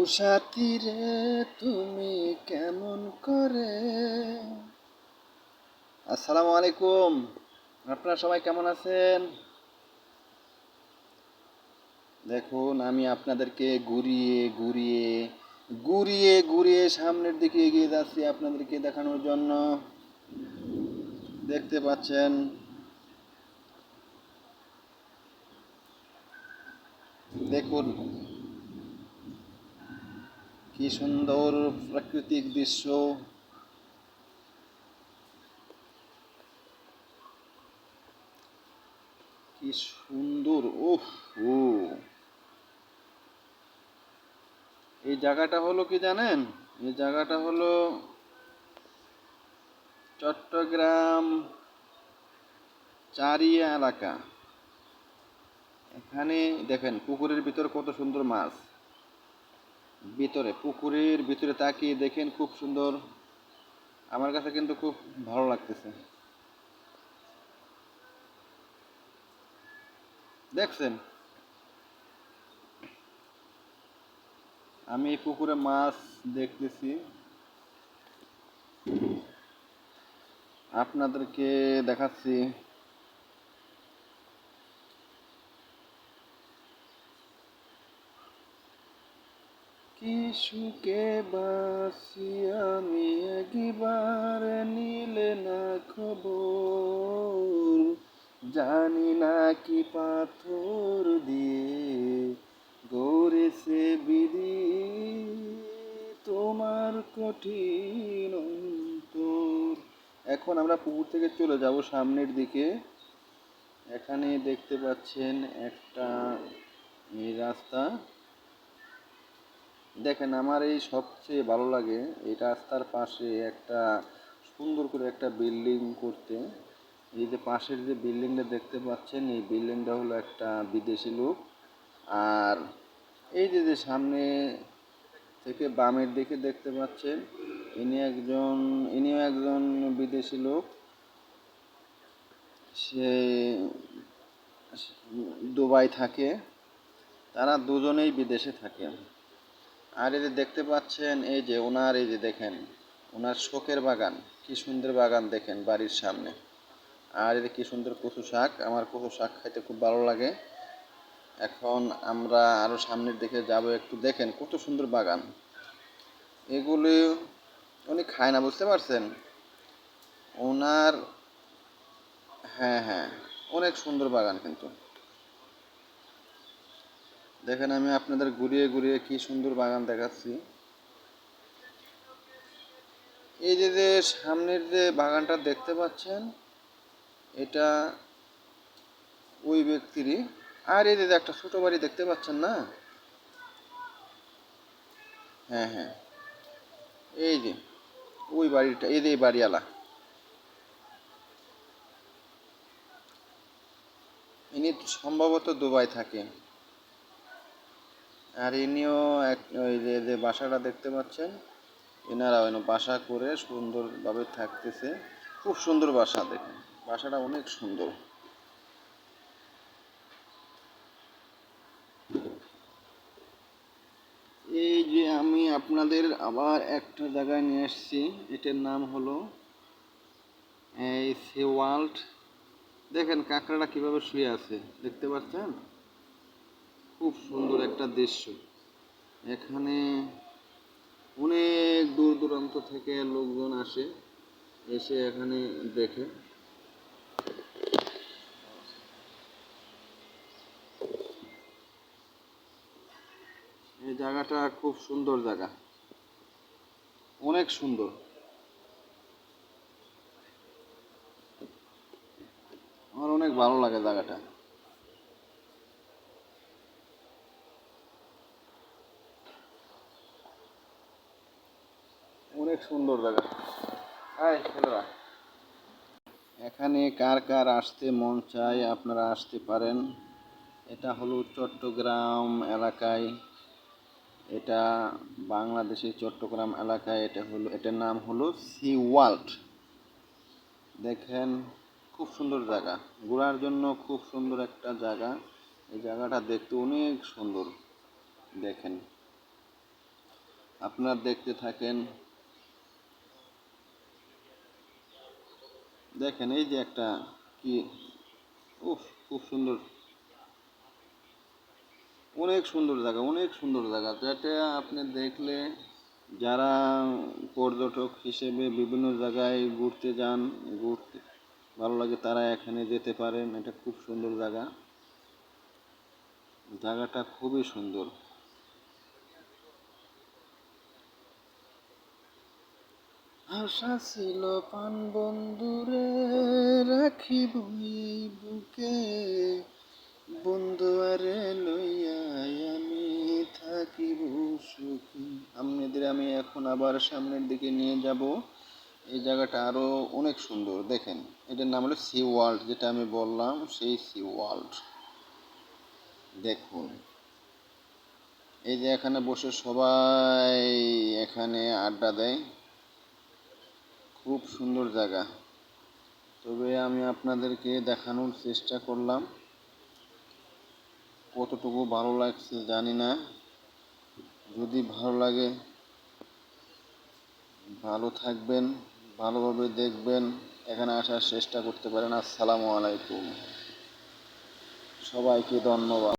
উষাতি রে, তুমি কেমন করে? আসসালামু আলাইকুম। আপনারা সবাই কেমন আছেন? দেখুন, আমি আপনাদেরকে ঘুরিয়ে ঘুরিয়ে ঘুরিয়ে ঘুরিয়ে সামনের দিকে এগিয়ে যাচ্ছি আপনাদেরকে দেখানোর জন্য। দেখতে পাচ্ছেন? দেখুন কি সুন্দর প্রাকৃতিক দৃশ্য। কি সুন্দর ওহ ও। এই জায়গাটা হলো কি জানেন? এই জায়গাটা হলো চট্টগ্রাম চারিয়া এলাকা। এখানে দেখেন পুকুরের ভিতর কত সুন্দর মাছ। ভিতরে, পুকুরের ভিতরে তাকিয়ে দেখেন খুব সুন্দর। আমার কাছে কিন্তু খুব ভালো লাগতেছে। দেখছেন? আমি পুকুরে মাছ দেখতেছি। আপনাদেরকে দেখাচ্ছি কি সুখে বাসি, আমি একবার নিলে না খবর। জানি না কি পাথর দিয়ে গড়েছে বিধি, তোমার কঠিন এখন আমরা পুকুর থেকে চলে যাব সামনের দিকে। এখানে দেখতে পাচ্ছেন একটা রাস্তা। দেখেন, আমার এই সবচেয়ে ভালো লাগে এই রাস্তার পাশে একটা সুন্দর করে একটা বিল্ডিং করতে। এই যে পাশের যে বিল্ডিংটা দেখতে পাচ্ছেন, এই বিল্ডিংটা হলো একটা বিদেশি লোক। আর এই যে যে সামনে থেকে বামের দিকে দেখতে পাচ্ছেন, ইনি একজন, ইনিও একজন বিদেশি লোক। সে দুবাই থাকে। তারা দুজনেই বিদেশে থাকে। আর এই যে দেখতে পাচ্ছেন, এই যে ওনার, এই যে দেখেন, ওনার শোকের বাগান, কি সুন্দর বাগান দেখেন বাড়ির সামনে। আর এই কি সুন্দর কচু শাক, আমার কচু শাক খাইতে খুব ভালো লাগে। এখন আমরা আরও সামনের দিকে যাব, একটু দেখেন কত সুন্দর বাগান। এগুলি উনি খায় না, বুঝতে পারছেন? ওনার হ্যাঁ হ্যাঁ অনেক সুন্দর বাগান কিন্তু। দেখেন আমি আপনাদের ঘুরিয়ে ঘুরিয়ে কি সুন্দর বাগান দেখাচ্ছি। এই যে যে সামনের যে বাগানটা দেখতে পাচ্ছেন, এটা ওই ব্যক্তিরই। আর এই যে একটা ছোট বাড়ি দেখতে পাচ্ছেন না? হ্যাঁ হ্যাঁ। এই যে, ওই বাড়িটা, এই যে বাড়িওয়ালা। ইনি সম্ভবত দুবাই থাকেন। আর ইনিও এক ওই যে যে বাসাটা দেখতে পাচ্ছেন এনারা ওই বাসা করে সুন্দরভাবে থাকতেছে। খুব সুন্দর বাসা, দেখেন। বাসাটা অনেক সুন্দর। এই যে আমি আপনাদের আবার একটা জায়গায় নিয়ে এসেছি, এটার নাম হলো, এই সে ওয়ার্ল্ড। দেখেন কাঁকড়াটা কীভাবে শুয়ে আছে, দেখতে পাচ্ছেন? খুব সুন্দর একটা দৃশ্য। এখানে অনেক দূর দূরান্ত থেকে লোকজন আসে, এসে এখানে দেখে। এই জায়গাটা খুব সুন্দর জায়গা। অনেক সুন্দর। আমার অনেক ভালো লাগে জায়গাটা। সুন্দর জায়গা। ছেলেরা। এখানে কার কার আসতে মন চায় আপনারা আসতে পারেন। এটা হলো চট্টগ্রাম এলাকায়। এটা বাংলাদেশের চট্টগ্রাম এলাকায়। এটা হলো, এটার নাম হলো সি ওয়ার্ল্ড দেখেন, খুব সুন্দর জায়গা। ঘোরার জন্য খুব সুন্দর একটা জায়গা। এই জায়গাটা দেখতে অনেক সুন্দর। দেখেন। আপনারা দেখতে থাকেন দেখেন, এই যে একটা কি, উফ, খুব সুন্দর। অনেক সুন্দর জায়গা, অনেক সুন্দর জায়গা। যেটা আপনি দেখলে যারা পর্যটক হিসেবে বিভিন্ন জায়গায় ঘুরতে যান, ঘুরতে ভালো লাগে, তারা এখানে যেতে পারেন। এটা খুব সুন্দর জায়গা। জায়গাটা খুবই সুন্দর। আশা ছিল পান বন্ধুরে রাখিব এই বুকে। বন্ধু আরে লইয়া আমি থাকিব সুখী। আপনাদের আমি এখন আবার সামনের দিকে নিয়ে যাব। এই জায়গাটা আরও অনেক সুন্দর, দেখেন। এটার নাম হলো সি ওয়ার্ল্ড যেটা আমি বললাম, সেই সি ওয়ার্ল্ড দেখুন। এই যে এখানে বসে সবাই এখানে আড্ডা দেয়। খুব সুন্দর জায়গা। তবে আমি আপনাদেরকে দেখানোর চেষ্টা করলাম। কতটুকু ভালো লাগছে জানি না। যদি ভালো লাগে, ভালো থাকবেন, ভালোভাবে দেখবেন, এখানে আসার চেষ্টা করতে পারেন। আসসালামু আলাইকুম। সবাইকে ধন্যবাদ।